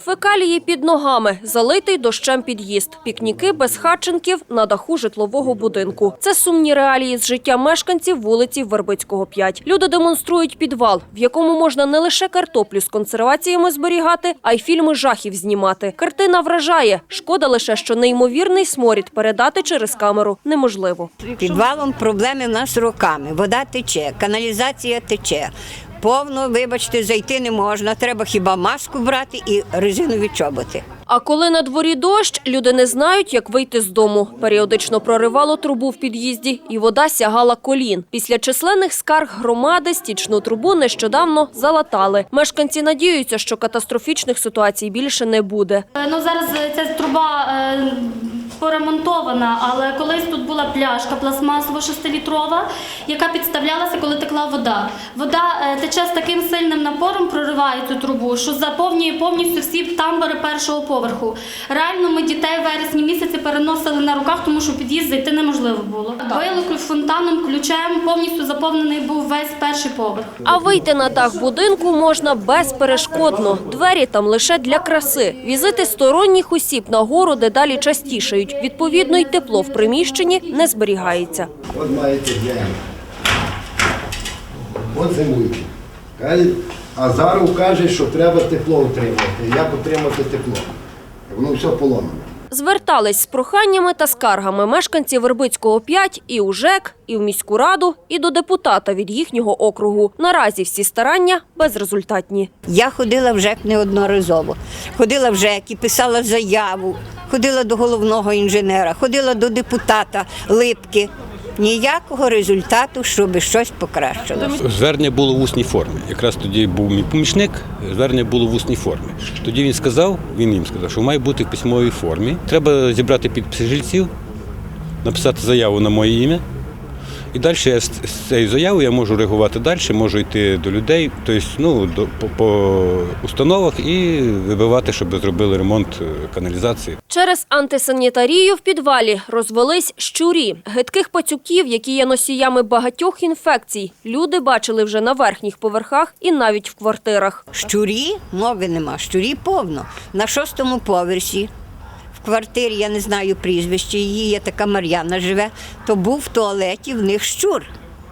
Фекалії під ногами, залитий дощем під'їзд, пікніки без хатченків на даху житлового будинку. Це сумні реалії з життя мешканців вулиці Вербицького 5. Люди демонструють підвал, в якому можна не лише картоплю з консерваціями зберігати, а й фільми жахів знімати. Картина вражає. Шкода лише, що неймовірний сморід передати через камеру неможливо. Підвалом проблеми в нас роками. Вода тече, каналізація тече. Повно, вибачте, зайти не можна. Треба хіба маску брати і резинові чоботи. А коли на дворі дощ, люди не знають, як вийти з дому. Періодично проривало трубу в під'їзді, і вода сягала колін. Після численних скарг громади стічну трубу нещодавно залатали. Мешканці надіються, що катастрофічних ситуацій більше не буде. Е, Ну зараз е, ця труба е, поремонтована, але колись тут була пляшка пластмасова 6-літрова, яка підставлялася, коли текла вода. Вода е, тече з таким сильним напором, прориває цю трубу, що заповнює повністю всі тамбури першого поверху. Реально ми дітей в вересні місяці переносили на руках, тому що під'їзд зайти неможливо було. Били фонтаном, ключем, повністю заповнений був весь перший поверх. А вийти на дах будинку можна безперешкодно. Двері там лише для краси. Візити сторонніх осіб на гору дедалі частішають. Відповідно, й тепло в приміщенні не зберігається. От маєте день. От зимуйте. Каже, Азаров каже, що треба тепло утримати. Як утримати тепло? Воно все поломане. Звертались з проханнями та скаргами мешканці Вербицького 5 і у ЖЕК, і в міську раду, і до депутата від їхнього округу. Наразі всі старання безрезультатні. Я ходила в ЖЕК неодноразово. Ходила в ЖЕК і писала заяву, ходила до головного інженера, ходила до депутата Липки. Ніякого результату, щоб щось покращилося. Звернення було в усній формі. Якраз тоді був мій помічник, звернення було в усній формі. Тоді він сказав, він їм сказав, що має бути в письмовій формі. Треба зібрати підписи жильців, написати заяву на моє ім'я. І далі я з цією заявою я можу реагувати далі, можу йти до людей, тобто ну, до, по, по установах і вибивати, щоб зробили ремонт е, каналізації. Через антисанітарію в підвалі розвелись щурі, гидких пацюків, які є носіями багатьох інфекцій. Люди бачили вже на верхніх поверхах і навіть в квартирах. Щурі мови нема, щурі повно. На шостому поверсі. В квартирі, я не знаю прізвище, її є така Мар'яна живе, то був в туалеті в них щур.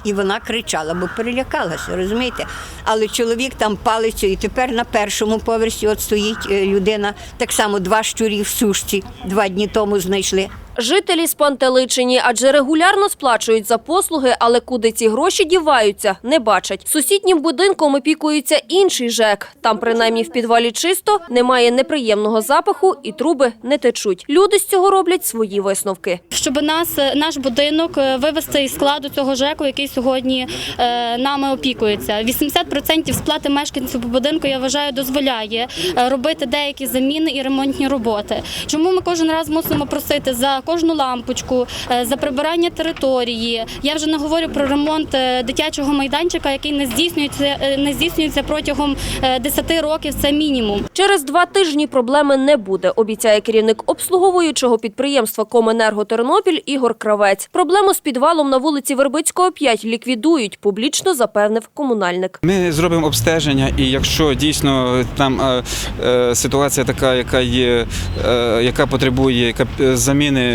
І вона кричала, бо перелякалася, розумієте? Але чоловік там палицю, і тепер на першому поверсі от стоїть е, людина, так само два щурі в сушці, два дні тому знайшли. Жителі спантеличені, адже регулярно сплачують за послуги, але куди ці гроші діваються, не бачать. Сусіднім будинком опікується інший ЖЕК. Там, принаймні, в підвалі чисто, немає неприємного запаху і труби не течуть. Люди з цього роблять свої висновки. щоб нас наш будинок е, вивести із складу цього ЖЕКу, який сьогодні е, нами опікується. 80% сплати мешканців будинку я вважаю дозволяє е, робити деякі заміни і ремонтні роботи. Чому ми кожен раз мусимо просити за кожну лампочку, е, за прибирання території? Я вже не говорю про ремонт е, дитячого майданчика, який не здійснюється е, не здійснюється протягом е, 10 років. Це мінімум. Через два тижні проблеми не буде, обіцяє керівник обслуговуючого підприємства Коменерго Тернопіль Ігор Кравець. Проблему з підвалом на вулиці Вербицького 5 ліквідують, публічно запевнив комунальник. Ми зробимо обстеження, і якщо дійсно там е, е, ситуація така, яка є, е, яка потребує заміни,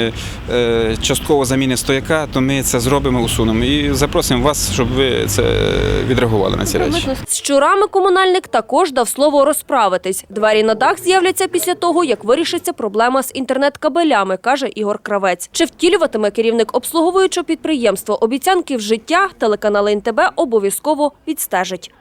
частково заміни стояка, то ми це зробимо, усунемо. І запросимо вас, щоб ви це відреагували на ці речі. З щурами комунальник також дав слово розправитись. Двері на дах з'являться після того, як вирішиться проблема з інтернет-кабелями, каже Ігор Кравець. Чи втілюватиме керівник обслуговуючого підприємства обіцянки в життя, телеканал НТБ обов'язково відстежить.